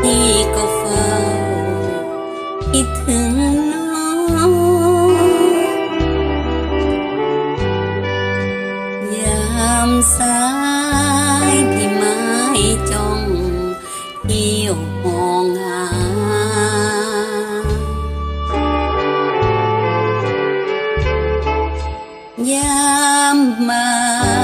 พี่ก็เฝ้าคิถึงน้องยามสายพี่ไม้จงเที่ยวมงหาามมา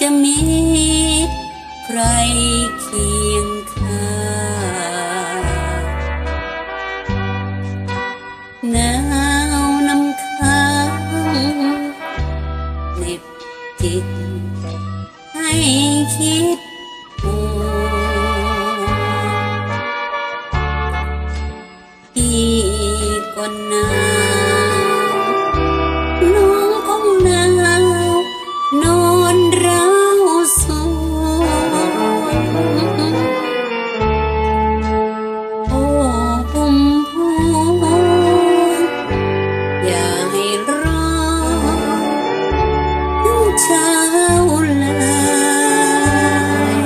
จะมี ใครเคียงข้างหนาวนำค้างเหน็บจิต เช้าเลย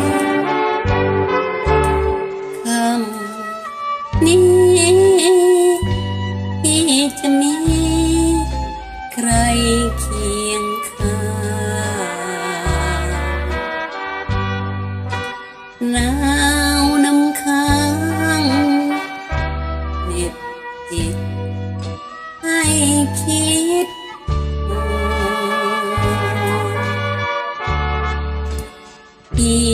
คำนี้ที่จะมีใครเคียงข้างหนาวนำค้างเหน็บจิตให้คิด di